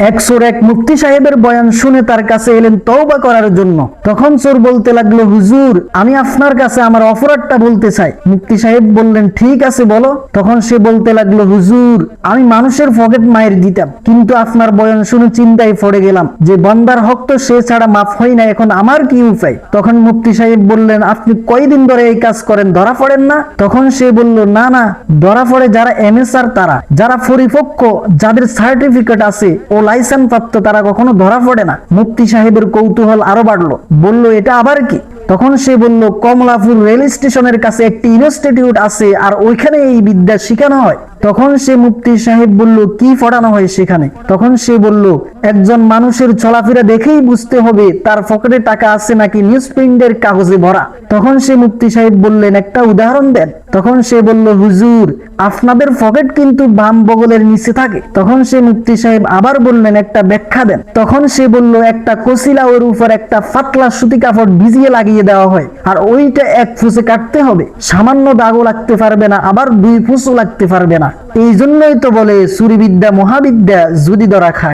এক চোর এক মুফতি সাহেবের বয়ান শুনে তার কাছে এলেন তওবা করার জন্য। তখন চোর বলতে লাগল, হুজুর, আমি আপনার কাছে আমার অপরাধটা বলতে চাই। মুফতি সাহেব বললেন, ঠিক আছে, বলো। তখন সে বলতে লাগল, হুজুর, আমি মানুষের পকেট মায়ের দিতাম, কিন্তু আপনার বয়ান শুনে চিন্তায় পড়ে গেলাম যে বন্দার হক তো সে ছাড়া মাফ হয় না, এখন আমার কি উপায়? তখন মুফতি সাহেব বললেন, আপনি কয়দিন ধরে এই কাজ করেন, ধরা পড়েন না? তখন সে বলল, না না, ধরা পড়ে যারা এমএসআর তারা, যারা পরিপক্ক, যাদের সার্টিফিকেট আছে, ও লাইসেন্স প্রাপ্ত তারা কখনো ধরা পড়ে না। মুফতি সাহেবের কৌতূহল আরও বাড়লো। বলল, এটা আবার কি? তখন সে বলল, কমলাপুর রেল স্টেশনের কাছে একটি ইনস্টিটিউট আছে আর ওইখানে এই বিদ্যা শেখানো হয়। তখন সে মুফতি সাহেব বলল, কি পড়ানো হয় সেখানে? তখন সে বলল, একজন মানুষের চলাফেরা দেখেই বুঝতে হবে তার পকেটে টাকা আছে নাকি নিউজ প্রিন্টের কাগজে ভরা। তখন সে মুফতি সাহেব বললেন, একটা উদাহরণ দেন। তখন সে বলল, হুজুর, আপনাদের পকেট কিন্তু বাম বগলের নিচে থাকে। তখন সে মুফতি সাহেব আবার বললেন, একটা ব্যাখ্যা দেন। তখন সে বলল, একটা কসিলা ওর উপর একটা পাতলা সুতি কাপড় ভিজিয়ে লাগিয়ে দেওয়া হয়। আর ওইটা এক ফুসে কাটতে হবে। সামান্য দাগও লাগতে পারবে না, আবার দুই ফুসও লাগতে পারবে না। এই জন্যই তো বলে সুরিবিদ্যা, মহাবিদ্যা যদি ধরা খায়।